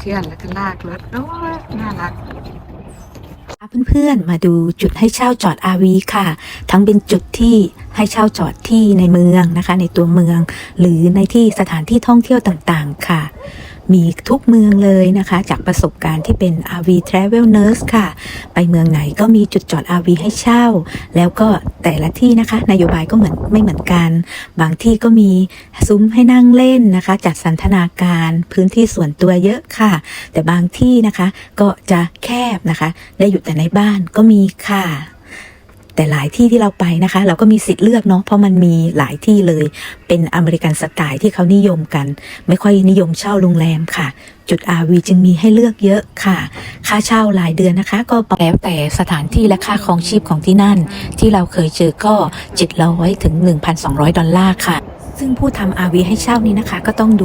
เคลื่อนแล้วก็ลากรถโอ้ยน่ารัก เพื่อนๆ มาดูจุดให้เช่าจอด RV ค่ะ ทั้งเป็นจุดที่ให้เช่าจอดที่ในเมืองนะคะ ในตัวเมือง หรือในที่สถานที่ท่องเที่ยวต่างๆ ค่ะ มีทุกเมืองเลยนะคะ จากประสบการณ์ที่เป็น RV Travel Nurse ค่ะ ไปเมืองไหนก็มีจุดจอด RV ให้เช่า แล้วก็แต่ละที่นะคะ นโยบายก็เหมือนไม่เหมือนกัน บางที่ก็มีซุ้มให้นั่งเล่นนะคะ จัดสันทนาการพื้นที่ส่วนตัวเยอะค่ะ แต่บางที่นะคะก็จะแคบนะคะ ได้อยู่แต่ในบ้านก็มีค่ะ แต่หลายที่ที่เราไปนะคะ เราก็มีสิทธิ์เลือกเนาะเพราะมันมีหลายที่เลย เป็นอเมริกันสไตล์ที่เขานิยมกัน ไม่ค่อยนิยมเช่าโรงแรมค่ะ จุด RV จึงมีให้เลือกเยอะค่ะ ค่าเช่ารายเดือนนะคะ ก็แล้วแต่สถานที่และค่าครองชีพของที่นั่น ที่เราเคยเจอก็700ถึง 1,200 ดอลลาร์ค่ะ ซึ่งผู้ทำ RV ให้เช่านี้นะคะ ก็ต้องดู